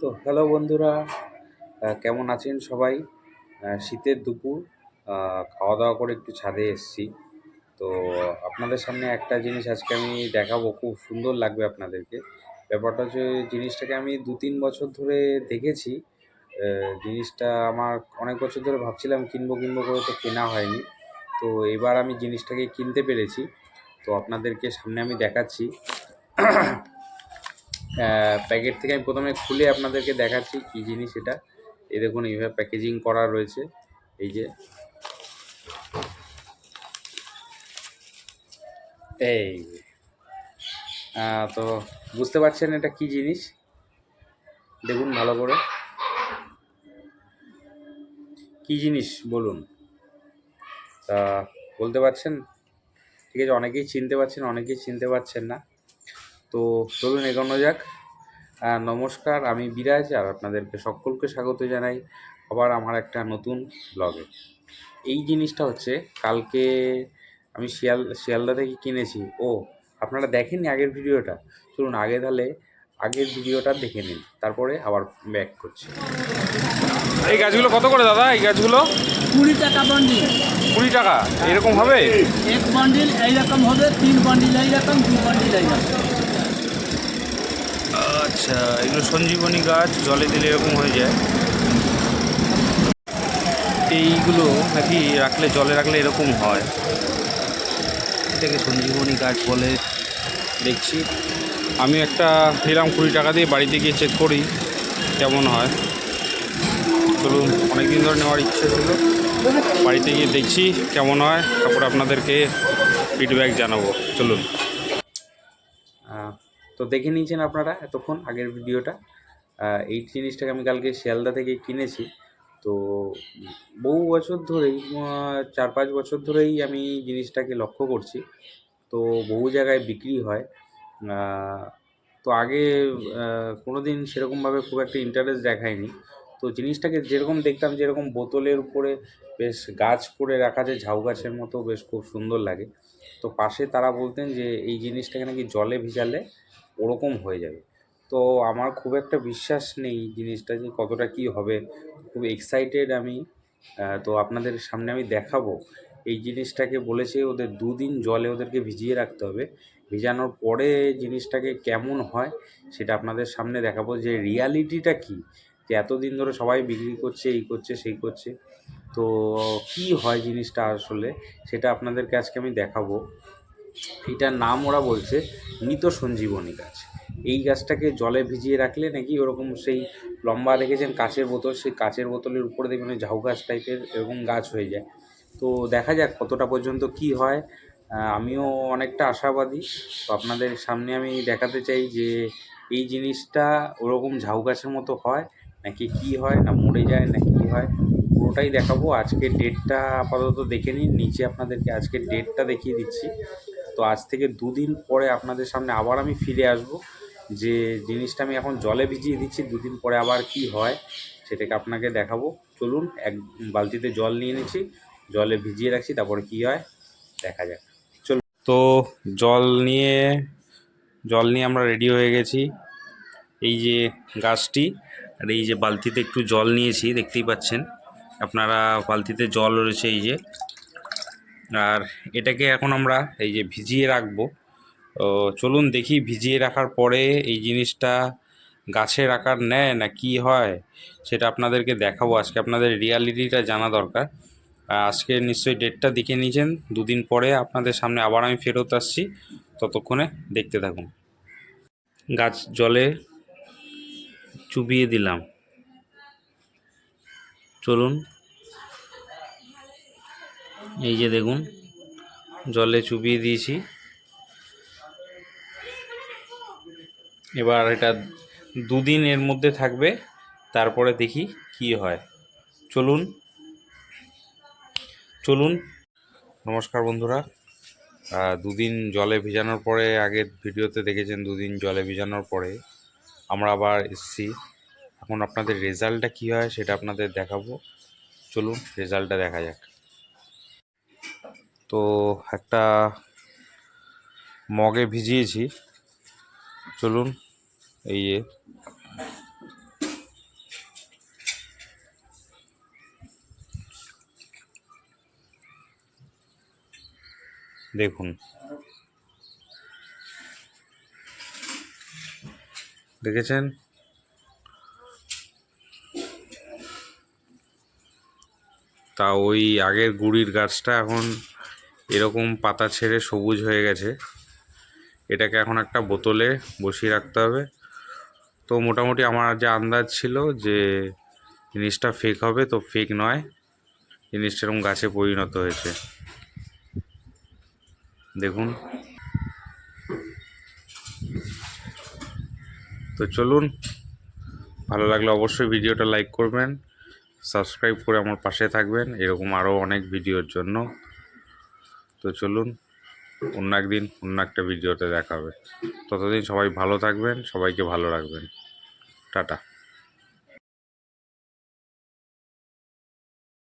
তো হ্যালো বন্ধুরা কেমন আছেন সবাই? শীতের দুপুর খাওয়া দাওয়া করে একটু ছাদে এসেছি। তো আপনাদের সামনে একটা জিনিস আজকে আমি দেখাবো, খুব সুন্দর লাগবে আপনাদেরকে। ব্যাপারটা হচ্ছে জিনিসটাকে আমি দু তিন বছর ধরে দেখেছি। জিনিসটা আমার অনেক বছর ধরে ভাবছিলাম কিনবো কিনবো করে তো কেনা হয়নি। তো এবার আমি জিনিসটাকে কিনতে পেরেছি। তো আপনাদেরকে সামনে আমি দেখাচ্ছি। প্যাকেট থেকে আমি প্রথমে খুলে আপনাদেরকে দেখাচ্ছি কী জিনিস এটা। এই দেখুন, এইভাবে প্যাকেজিং করা রয়েছে। এই যে। এই তো বুঝতে পারছেন এটা কি জিনিস? দেখুন ভালো করে। কি জিনিস? বলুন। তা বলতে পারছেন? ঠিক আছে, অনেকেই চিনতে পারছেন, অনেকেই চিনতে পারছেন না। তো চলুন এগোনো যাক। নমস্কার আমি বিরাজ আর আপনাদেরকে সকলকে স্বাগত জানাই আবার আমার একটা নতুন ব্লগে এই জিনিসটা হচ্ছে কালকে আমি শিয়াল শিয়ালদা থেকে কিনেছি। ও আপনারা দেখেননি আগের ভিডিওটা? চলুন আগে তাহলে আগের ভিডিওটা দেখে নিন তারপরে আবার ব্যাক করছি। এই গাছগুলো কত করে দাদা এই গাছগুলো? কুড়ি টাকা বান্ডিল কুড়ি টাকা এরকম হবে? এক বান্ডিল এইরকম হবে তিন বান্ডিল এইরকম দু বান্ডিল এইরকম আচ্ছা এগুলো সঞ্জীবনী গাছ, জলে দিলে এরকম হয়ে যায়। এইগুলো নাকি রাখলে, জলে রাখলে এরকম হয়। এটাকে সঞ্জীবনী গাছ বলে দেখছি। আমি একটা নিলাম কুড়ি টাকা দিয়ে, বাড়িতে গিয়ে চেক করি, কেমন হয়। চলুন অনেক দিন ধরে নেওয়ার ইচ্ছে ছিল। বাড়িতে গিয়ে দেখছি কেমন হয়, তারপরে আপনাদেরকে ফিডব্যাক জানাব। চলুন। তো দেখে নিয়েছেন আপনারা এতক্ষণ আগের ভিডিওটা। এই জিনিসটাকে আমি কালকে শিয়ালদা থেকে কিনেছি। তো বহু বছর ধরেই চার পাঁচ বছর ধরেই আমি জিনিসটাকে লক্ষ্য করছি। তো বহু জায়গায় বিক্রি হয়। তো আগে কোনো দিন সেরকমভাবে খুব একটা ইন্টারেস্ট দেখায়নি। তো জিনিসটাকে যেরকম দেখতাম, যেরকম বোতলের উপরে বেশ গাছ করে রাখা যায় ঝাউ গাছের মতো বেশ খুব সুন্দর লাগে। তো পাশে তারা বলতেন যে, এই জিনিসটাকে নাকি জলে ভিজালে ওরকম হয়ে যাবে। তো আমার খুব একটা বিশ্বাস নেই জিনিসটা যে কতটা কি হবে। খুব এক্সাইটেড আমি তো আপনাদের সামনে আমি দেখাবো। এই জিনিসটাকে বলেছে ওদের দুদিন জলে ওদেরকে ভিজিয়ে রাখতে হবে। ভিজানোর পরে জিনিসটাকে কেমন হয় সেটা আপনাদের সামনে দেখাবো। যে রিয়ালিটিটা কি? যে এতদিন ধরে সবাই বিক্রি করছে, এই করছে, সেই করছে। তো কি হয় জিনিসটা আসলে সেটা আপনাদেরকে আজকে আমি দেখাবো। এটার নাম ওরা বলছে মৃত সঞ্জীবনী গাছ। এই গাছটাকে জলে ভিজিয়ে রাখলে নাকি ওরকম সেই লম্বা দেখেছেন কাচের বোতল, সেই কাঁচের বোতলের উপরে দেখবেন ঝাউ গাছ টাইপের এরকম গাছ হয়ে যায়। তো দেখা যাক কতটা পর্যন্ত কি হয়। আমিও অনেকটা আশাবাদী। তো আপনাদের সামনে আমি দেখাতে চাই যে এই জিনিসটা ওরকম ঝাউ গাছের মতো হয় নাকি কি হয়, না মরে যায়, না কি হয়, পুরোটাই দেখাবো। আজকে ডেটটা আপাতত দেখে নিন। নিচে আপনাদেরকে আজকে ডেটটা দেখিয়ে দিচ্ছি। তো আজ থেকে দুদিন পরে আপনাদের সামনে আবার আমি ফিরে আসব। যে জিনিসটা আমি এখন জলে ভিজিয়ে দিচ্ছি, দুদিন পরে আবার কি হয় সেটাকে আপনাকে দেখাবো। চলুন, এক বালতিতে জল নিয়ে নিচ্ছি, জলে ভিজিয়ে রাখছি, তারপরে কি হয় দেখা যাক। চলুন। তো জল নিয়ে জল নিয়ে আমরা রেডি হয়ে গেছি। এই যে গাছটি আর এই যে বালতিতে একটু জল নিয়েছি, দেখতেই পাচ্ছেন। আপনারা বালতিতে জল রয়েছে, এই যে। আর এটাকে এখন আমরা এই যে ভিজিয়ে রাখব। চলুন দেখি ভিজিয়ে রাখার পরে এই জিনিসটা গাছের আকার নেয় না কি হয় সেটা আপনাদেরকে দেখাবো। আজকে আপনাদের রিয়ালিটিটা জানা দরকার। আজকে নিশ্চয়ই ডেটটা দেখে নিয়েছেন। দুদিন পরে আপনাদের সামনে আবার আমি ফেরত আসছি। ততক্ষণে দেখতে থাকুন। গাছ জলে চুবিয়ে দিলাম। চলুন এই যে দেখুন, জলে চুবিয়ে দিয়েছি। এবার এটা দুদিন এর মধ্যে থাকবে, তারপরে দেখি কি হয়। চলুন চলুন। নমস্কার বন্ধুরা। দুদিন জলে ভিজানোর পরে, আগের ভিডিওতে দেখেছেন দুদিন জলে ভিজানোর পরে আমরা আবার এসছি। এখন আপনাদের রেজাল্টটা কী হয় সেটা আপনাদের দেখাবো। চলুন, রেজাল্টটা দেখা যাক। তো একটা মগে ভিজিয়েছি। চলুন, এই যে। দেখুন। দেখেছেন? তা ওই আগের গুড়ির গাছটা এখন এরকম পাতা ছেড়ে সবুজ হয়ে গেছে। এটাকে এখন একটা বোতলে বসিয়ে রাখতে হবে। তো মোটামুটি আমার যে আন্দাজ ছিল যে জিনিসটা ফেক হবে, তো ফেক নয়। জিনিসটা এরকম গাছে পরিণত হয়েছে। দেখুন। তো চলুন, ভালো লাগলে অবশ্যই ভিডিওটা লাইক করবেন সাবস্ক্রাইব করে আমার পাশে থাকবেন। এরকম আরও অনেক ভিডিওর জন্য। তো চলুন, অন্য একদিন, অন্য একটা ভিডিওতে দেখা হবে। ততদিন সবাই ভালো থাকবেন, সবাইকে ভালো রাখবেন। টাটা।